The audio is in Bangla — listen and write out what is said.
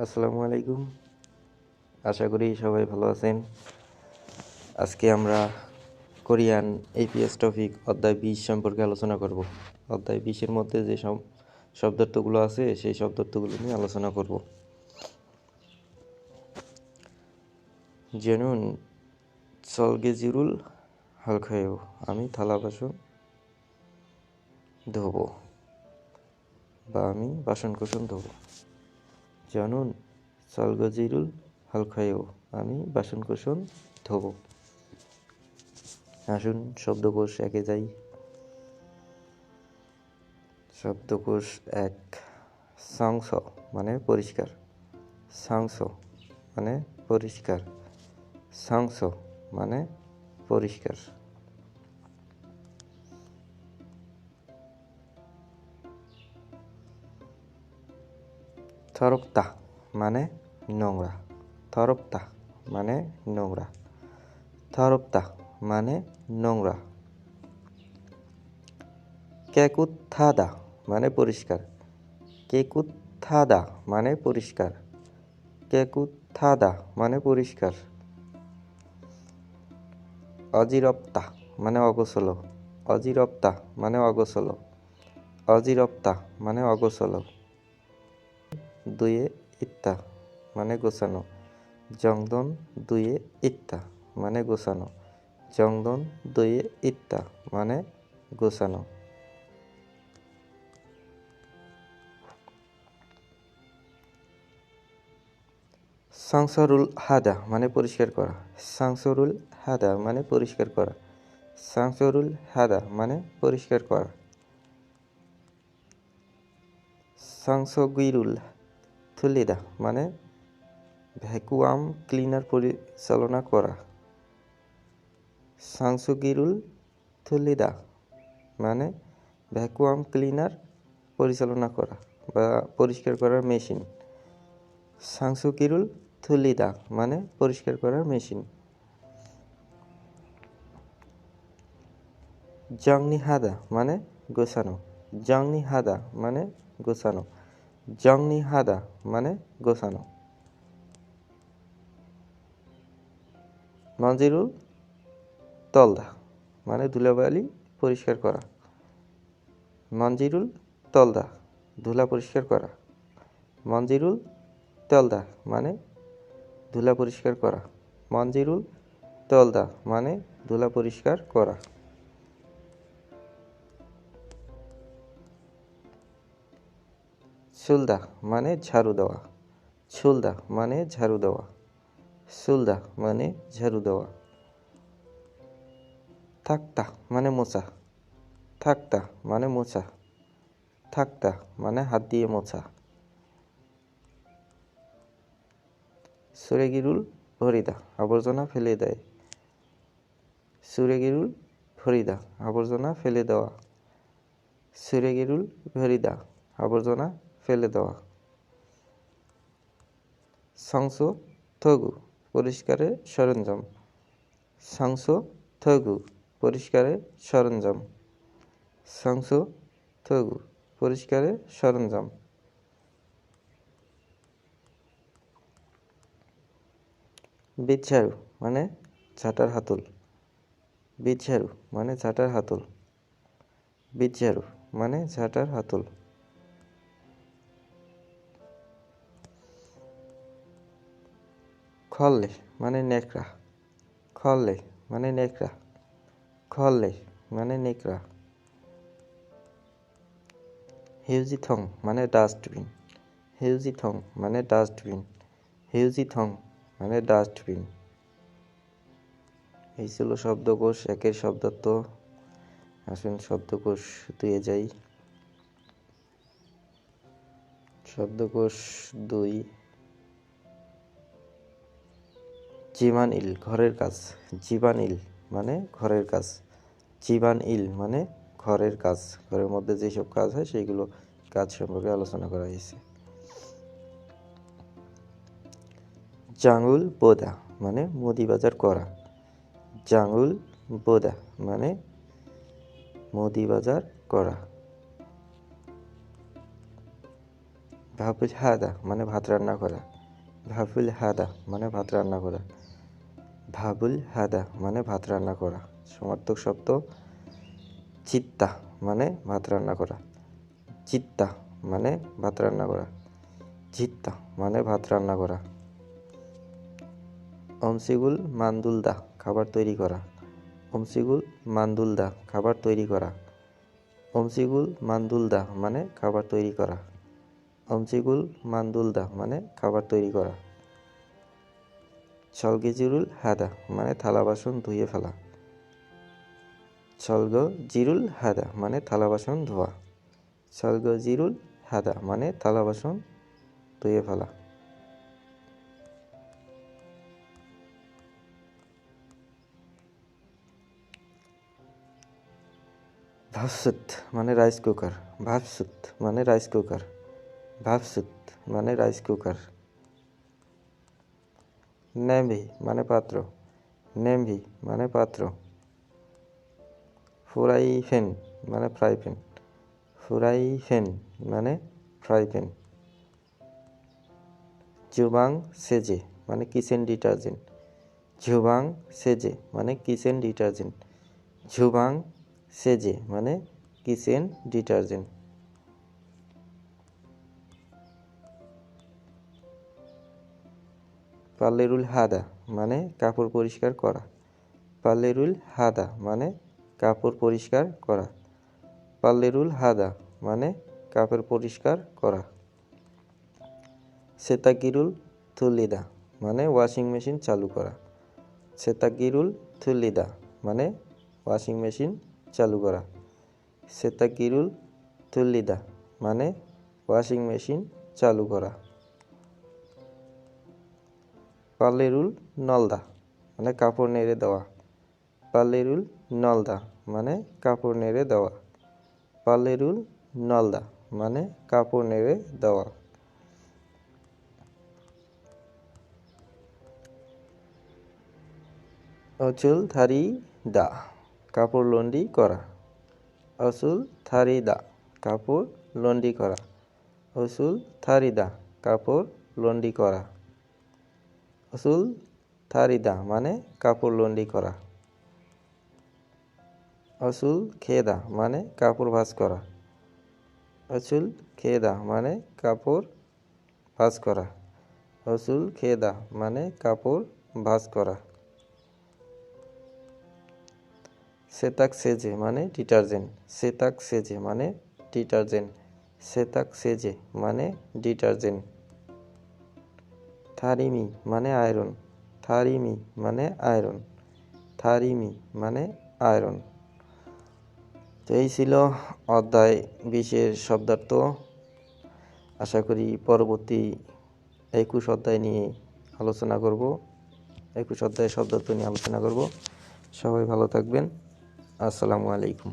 আসসালামু আলাইকুম। আশা করি সবাই ভালো আছেন। আজকে আমরা কোরিয়ান এপিএস টপিক অধ্যায় বিশ সম্পর্কে আলোচনা করব। অধ্যায় বিশের মধ্যে যে সব শব্দার্থগুলো আছে, সেই শব্দার্থগুলো নিয়ে আলোচনা করব। জেনুন, সলগেজিরুল হালখায়ও আমি থালা বাসন ধোবো বা আমি বাসন কোসন ধোবো। জানুন সালগজিরুল হালখায়ও আমি বাসন কোসন ধোবো। আসুন, শব্দকোষ একে যাই। শব্দকোষ এক, সাংস মানে পরিষ্কার। সাংস মানে পরিষ্কার। সাংস মানে পরিষ্কার। থরপ্তা মানে নোংরা। থরপ্তা মানে নোংরা। থরপ্তা মানে নোংরা। কেকুত্থাদা মানে পরিষ্কার। কেকুত্থাদা মানে পরিষ্কার। কেকুত্থাদা মানে পরিষ্কার। অজিরপ্তা মানে অগোছল। অজিরপ্তা মানে অগোছল। অজিরপ্তা মানে অগোছল। দুয়ে ইত্তা মানে গোছানো। জংদন দুয়ে ইত্তা মানে গোছানো। জংদন দুয়ে ইত্তা মানে গোছানো। সাংসরুল হাদা মানে পরিষ্কার করা। সাংসরুল হাদা মানে পরিষ্কার করা। সাংসরুল হাদা মানে পরিষ্কার করা। সাংসগিরুল থুলিদা মানে ভ্যাকুয়াম ক্লিনার পরিচালনা করা। সাংসগিরুল থুলিদা মানে ভ্যাকুয়াম ক্লিনার পরিচালনা করা বা পরিষ্কার করার মেশিন। সাংসুকিরুল থুলিদা মানে পরিষ্কার করার মেশিন। জংনি হাদা মানে গোছানো। জংনি হাদা মানে গোছানো। জংনি হাদা মানে গোছানো। মঞ্জিরুল তলদা মানে ধুলাবালি পরিষ্কার করা। মঞ্জিরুল তলদা, ধুলা পরিষ্কার করা। মঞ্জিরুল তলদা মানে ধুলা পরিষ্কার করা। মঞ্জিরুল তলদা মানে ধুলা পরিষ্কার করা। সুলদা মানে ঝাড়ু দেওয়া। সুলদা মানে ঝাড়ু দেওয়া। সুলদা মানে ঝাড়ু দেওয়া। থাকতা মানে মোছা। থাকতা মানে মোছা। থাকতা মানে হাত দিয়ে মোছা। সুরেগিরুল ভরিদা, আবর্জনা ফেলে দেয়। সুরেগিরুল ভরিদা, আবর্জনা ফেলে দেওয়া। সুরেগিরুল ভরিদা, আবর্জনা ফেলে দেওয়া। সংস থগু, পরিষ্কারের সরঞ্জাম। সংস থগু, পরিষ্কারের সরঞ্জাম। সংস থগু, পরিষ্কারের সরঞ্জাম। বিচ্ছারু মানে ঝাঁটার হাতল। বিচ্ছারু মানে ঝাঁটার হাতল। বিচ্ছারু মানে ঝাঁটার হাতল। খল্লে মানে নেকড়া। খল্লে মানে নেকড়া। খল্লে মানে নেকড়া। হিউজিথং মানে ডাস্টবিন। হিউজিথং মানে ডাস্টবিন। হিউজিথং মানে ডাস্টবিন। এই ছিল শব্দকোষ, একের শব্দার্থ আসুন শব্দকোষ দুয়ে যাই। শব্দকোষ দুই। জীবান ইল ঘরের কাজ। জীবান ইল মানে ঘরের কাজ। জীবান ইল মানে ঘরের কাজ। ঘরের মধ্যে যেসব কাজ হয়, সেইগুলো কাজ সম্পর্কে আলোচনা করা হয়েছে। জাঙ্গুল বোদা মানে মুদি বাজার করা। জাঙ্গুল বোদা মানে মুদি বাজার করা। ভাবুল হাদা মানে ভাত রান্না করা। ভাবুল হাদা মানে ভাত রান্না করা। ভাবুল হাদা মানে ভাত রান্না করা। সমার্থক শব্দ, চিত্তা মানে ভাত রান্না করা। চিত্তা মানে ভাত রান্না করা। চিত্তা মানে ভাত রান্না করা। অমসিগুল মান্দুলদা খাবার তৈরি করা। অমসিগুল মান্দুলদা খাবার তৈরি করা। অমসিগুল মান্দুলদা মানে খাবার তৈরি করা। অমসিগুল মান্দুলদা মানে খাবার তৈরি করা। ছলগেজিরুল হাদা মানে থালা বাসন ধুয়ে ফেলা। ছলগ জিরুল হাদা মানে থালা বাসন ধোয়া। ছলগ জিরুল হাদা মানে থালা বাসন ধুয়ে ফেলা। ভাবসুত মানে রাইস কুকার। ভাবসুত মানে রাইস কুকার। ভাবসুত মানে রাইস কুকার। নেমভি মানে পাত্র। নেমভি মানে পাত্র। ফ্রাই ফ্যান মানে ফ্রাই প্যান ফ্রাই ফ্যান মানে ফ্রাই প্যান জুবাং সেজে মানে কিচেন ডিটারজেন্ট। ঝুবাং সেজে মানে কিচেন ডিটারজেন্ট। ঝুবাং সেজে মানে কিচেন ডিটারজেন্ট। পাল্লেরুল হাদা মানে কাপড় পরিষ্কার করা। পাল্লেরুল হাদা মানে কাপড় পরিষ্কার করা। পাল্লেরুল হাদা মানে কাপড় পরিষ্কার করা। সেতাকিরুল থুলিদা মানে ওয়াশিং মেশিন চালু করা। সেতাকিরুল থুলিদা মানে ওয়াশিং মেশিন চালু করা। সেতাকিরুল থুলিদা মানে ওয়াশিং মেশিন চালু করা। পাল্লেরুল নলদা মানে কাপড় নেড়ে দেওয়া। পাল্লেরুল নলদা মানে কাপড় নেড়ে দেওয়া। পাল্লেরুল নলদা মানে কাপড় নেড়ে দেওয়া। অচুল থারি দা, কাপড় লন্ডি করা। অসুল থারি দা, কাপড় লন্ডি করা। অসুল থারি দা, কাপড় লন্ডি করা। অসুল থারিদা মানে কাপড় লন্ডি করা। অসুল খেদা মানে কাপড় ভাঁজ করা। অসুল খেদা মানে কাপড় ভাঁজ করা। অসুল খেদা মানে কাপড় ভাঁজ করা। সেতাক সেজে মানে ডিটারজেন্ট। সেতাক সেজে মানে ডিটারজেন্ট। সেতাক সেজে মানে ডিটারজেন্ট। থারিমি মানে আয়রন। থারিমি মানে আয়রন। থারিমি মানে আয়রন। তো এই ছিল অধ্যায় বিশের শব্দার্থ। আশা করি পরবর্তী একুশ অধ্যায় নিয়ে আলোচনা করব। একুশ অধ্যায় শব্দার্থ নিয়ে আলোচনা করব। সবাই ভালো থাকবেন। আসসালামু আলাইকুম।